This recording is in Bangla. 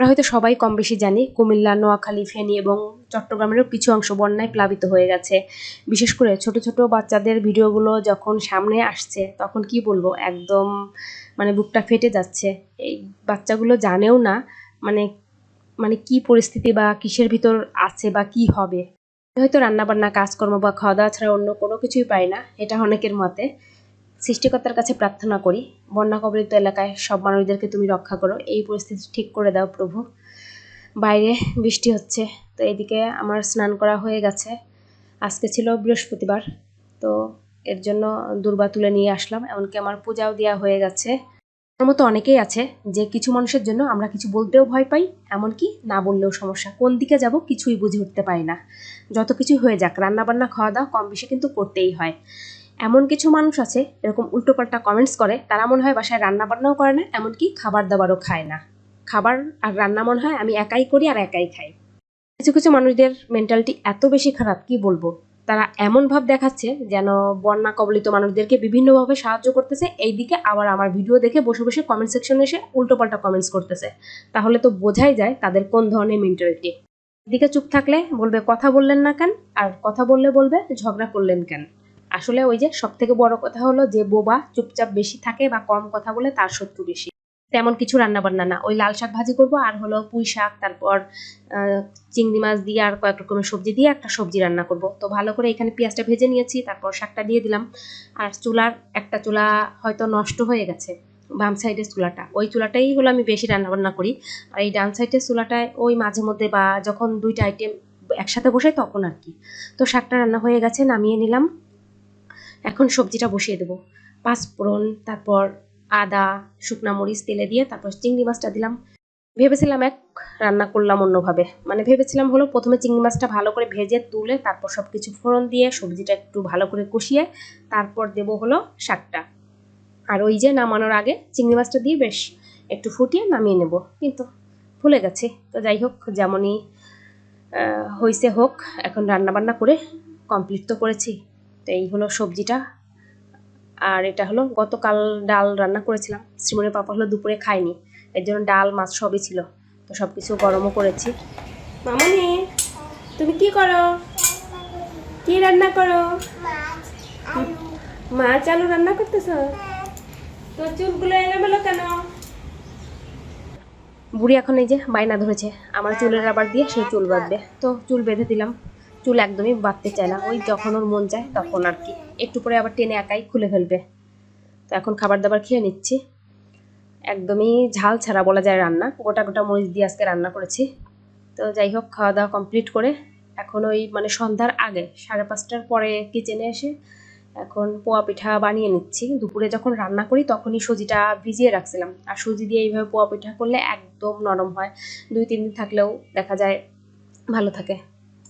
আমরা হয়তো সবাই কম বেশি জানি কুমিল্লা, নোয়াখালী, ফেনী এবং চট্টগ্রামেরও কিছু অংশ বন্যায় প্লাবিত হয়ে গেছে। বিশেষ করে ছোট ছোট বাচ্চাদের ভিডিওগুলো যখন সামনে আসছে, তখন কি বলব, একদম মানে বুকটা ফেটে যাচ্ছে। এই বাচ্চাগুলো জানেও না মানে মানে কি পরিস্থিতি বা কিসের ভিতর আছে বা কি হবে। হয়তো রান্নাবান্না, কাজকর্ম বা খাওয়া দাওয়া ছাড়া অন্য কোনো কিছুই পাই না, এটা অনেকের মতে। সৃষ্টিকর্তার কাছে প্রার্থনা করি বন্যা কবলিত এলাকায় সব মানুষদেরকে তুমি রক্ষা করো। এই পরিস্থিতি ঠিক করে দাও প্রভু। বাইরে বৃষ্টি হচ্ছে, তো এদিকে আমার স্নান করা হয়ে গেছে। আজকে ছিল বৃহস্পতিবার, তো এর জন্য দুর্বা তুলে নিয়ে আসলাম, এমনকি আমার পূজাও দেওয়া হয়ে গেছে। আমার মতো অনেকেই আছে যে কিছু মানুষের জন্য আমরা কিছু বলতেও ভয় পাই, এমনকি না বললেও সমস্যা। কোন দিকে যাব কিছুই বুঝে উঠতে পারি না। যত কিছু হয়ে যাক, রান্নাবান্না, খাওয়া দাওয়া কম বেশি কিন্তু করতেই হয়। এমন কিছু মানুষ আছে, এরকম উল্টোপাল্টা কমেন্টস করে, তারা মনে হয় বাসায় রান্না বান্নাও করে না, এমনকি খাবার দাবারও খায় না। খাবার আর রান্না মনে হয় আমি একাই করি আর একাই খাই। কিছু কিছু মানুষদের মেন্টালিটি এত বেশি খারাপ, কি বলব? তারা এমন ভাব দেখাচ্ছে যেন বন্যা কবলিত মানুষদেরকে বিভিন্নভাবে সাহায্য করতেছে। এইদিকে আবার আমার ভিডিও দেখে বসে বসে কমেন্ট সেকশনে এসে উল্টোপাল্টা কমেন্টস করতেছে। তাহলে তো বোঝাই যায় তাদের কোন ধরনের মেন্টালিটি এদিকে চুপ থাকলে বলবে, কথা বললেন না কেন? আর কথা বললে বলবে, ঝগড়া করলেন কেন? আসলে ওই যে সব থেকে বড় কথা হলো যে বোবা চুপচাপ বেশি থাকে বা কম কথা বলে তার শত্রু বেশি। তেমন কিছু রান্না বান্না না। ওই লাল শাক ভাজি করব, আর হলো পুঁই শাক, তারপর চিংড়ি মাছ দিয়ে আর কয়েক রকমের সবজি দিয়ে একটা সবজি রান্না করব। তো ভালো করে এখানে পেঁয়াজটা ভেজে নিয়েছি, তারপর শাকটা দিয়ে দিলাম। আর চুলার একটা চুলা হয়তো নষ্ট হয়ে গেছে, বাম সাইডের চুলাটা। ওই চুলাটাই হলো আমি বেশি রান্না বান্না করি। আর এই ডান সাইডের চুলাটায় ওই মাঝে মধ্যে বা যখন দুইটা আইটেম একসাথে বসে তখন আর কি। তো শাকটা রান্না হয়ে গেছে, নামিয়ে নিলাম। এখন সবজিটা বসিয়ে দেবো। পাঁচফোড়ন তারপর আদা, শুকনা মরিচ, তেলে দিয়ে তারপর চিংড়ি মাছটা দিলাম। ভেবেছিলাম এক, রান্না করলাম অন্যভাবে। মানে ভেবেছিলাম হলো প্রথমে চিংড়ি মাছটা ভালো করে ভেজে, তুলে তারপর সব কিছু ফোড়ন দিয়ে সবজিটা একটু ভালো করে কষিয়ে তারপর দেবো হলো শাকটা। আর ওই যে নামানোর আগে চিংড়ি মাছটা দিয়ে বেশ একটু ফুটিয়ে নামিয়ে নেব। কিন্তু ভুলে গেছে। তো যাই হোক, যেমনই হয়েছে হোক, এখন রান্না বান্না করে কমপ্লিট তো করেছি। তো এই হলো সবজিটা। আর এটা হলো গতকাল ডাল রান্না করেছিলাম। শ্রীমনের পাপা হলো দুপুরে খায়নি। এর জন্য ডাল, মাছ সবই ছিল। তো সব কিছু গরমও করেছি। মামনি, তুমি কি করো? কি রান্না করো? মাছ, আলু রান্না করতেছ? তো চুলগুলো এলোমেলো কেন? বুড়ি এখন এই যে বায়না ধরেছে। আমার চুলের রাবার দিয়ে সেই চুল বাঁধবে। তো চুল বেঁধে দিলাম। চুল একদমই বাঁধতে চায় না। ওই যখন ওর মন যায় তখন আর কি। একটু পরে আবার টেনে একাই খুলে ফেলবে। তো এখন খাবার দাবার খেয়ে নিচ্ছি। একদমই ঝাল ছাড়া বলা যায় রান্না। গোটা গোটা মরিচ দিয়ে আজকে রান্না করেছি। তো যাই হোক, খাওয়া দাওয়া কমপ্লিট করে এখন ওই মানে সন্ধ্যার আগে সাড়ে পাঁচটার পরে কিচেনে এসে এখন পোয়া পিঠা বানিয়ে নিচ্ছি। দুপুরে যখন রান্না করি তখনই সুজিটা ভিজিয়ে রাখছিলাম। আর সুজি দিয়ে এইভাবে পোয়া পিঠা করলে একদম নরম হয়। দুই, তিন দিন থাকলেও দেখা যায় ভালো থাকে।